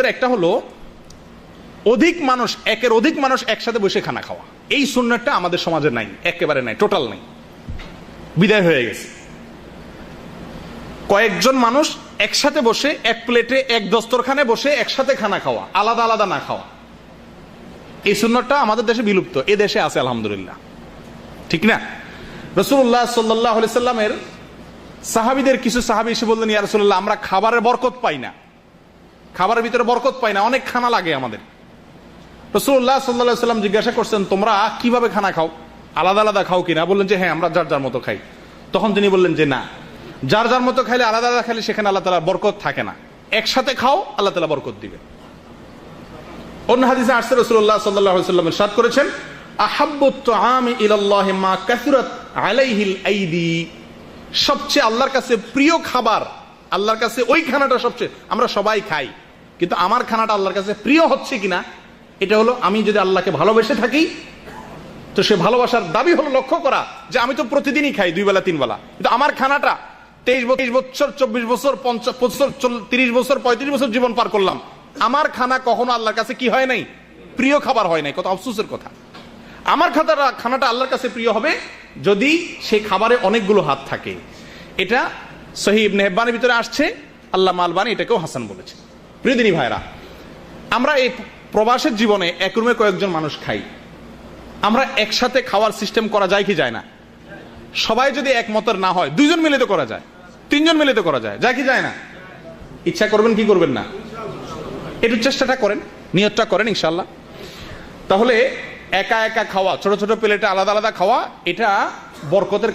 ভিতরে একটা হলো অধিক মানুষ, একের অধিক মানুষ একসাথে বসে খানা খাওয়া। এই সুন্নারটা আমাদের সমাজে নাই, একেবারে নাই টোটাল নাই। বিদায় হয়ে গেছে। কয়েকজন মানুষ একসাথে বসে, এক প্লেটে, এক দস্তরখানে বসে একসাথে খানা খাওয়া, আলাদা আলাদা না খাওয়া। এই সুন্নতটা আমাদের দেশে বিলুপ্ত, এ দেশে আছে, আলহামদুলিল্লাহ। ঠিক না? রসুল্লাহ সাল্লাহ সাল্লামের সাহাবিদের কিছু সাহাবি এসে বললেন, ইয়া রসুল্লাহ আমরা খাবারের বরকত পাই না। খাবারের ভিতরে বরকত পাই না, অনেক খানা লাগে আমাদের। রসুল্লাহ সাল্লাহ সাল্লাম জিজ্ঞাসা করছেন, তোমরা কীভাবে খানা খাও? আলাদা আলাদা খাও কিনা? বললেন যে হ্যাঁ আমরা যার যার মতো খাই। তখন তিনি বললেন যে, না, যার যার মতো খাইলে আলাদা আলাদা খাইলে সেখানে আল্লাহ তালা বরকত থাকে না। একসাথে খাও, আল্লাহ তালা বরকত দিবে। অন্য হাদিসে আসছে রসুল্লাহ সাল্লাহ সাল্লামের সাদ করেছেন সবচেয়ে আল্লাহর কাছে প্রিয় খাবার আল্লাহর কাছে ওই খানাটা সবচেয়ে, আমরা সবাই খাই। কিন্তু আমার খানাটা আল্লাহর কাছে প্রিয় হচ্ছে কিনা, এটা হলো আমি যদি আল্লাহকে ভালোবেসে থাকি, তো সে ভালোবাসার দাবি হলো লক্ষ্য করা যে আমি তো প্রতিদিনই খাই দুই বেলা, তিন বেলা। কিন্তু আমার খানাটা তেইশ তেইশ বছর, চব্বিশ বছর, পঞ্চাশ বছর তিরিশ বছর, পঁয়ত্রিশ বছর জীবন পার করলাম। আমার খানা কখনো আল্লাহর কাছে কি হয় নাই? প্রিয় খাবার হয় নাই কত আফসোসের কথা। আমার খাতাটা, খানাটা আল্লাহর কাছে প্রিয় হবে যদি সেই খাবারে অনেকগুলো হাত থাকে। এটা সহিব নেহবানের ভিতরে আসছে, আল্লাহ মালবানি এটাকেও হাসান বলেছে। প্রিয়দিনী ভাইরা আমরা এই প্রবাসের জীবনে এক রুমে কয়েকজন মানুষ খাই। আমরা একসাথে খাওয়ার সিস্টেম করা যায় কি যায় না? সবাই যদি একমতের না হয়, দুইজন মিলে তো করা যায়, তিনজন মিলে তো করা যায় যায় কি যায় না? ইচ্ছা করবেন কি করবেন না? একটু চেষ্টাটা করেন, নিয়তটা করেন ইনশাল্লাহ তাহলে একা একা খাওয়া, ছোট ছোট প্লেটে আলাদা আলাদা খাওয়া, এটা বরকতের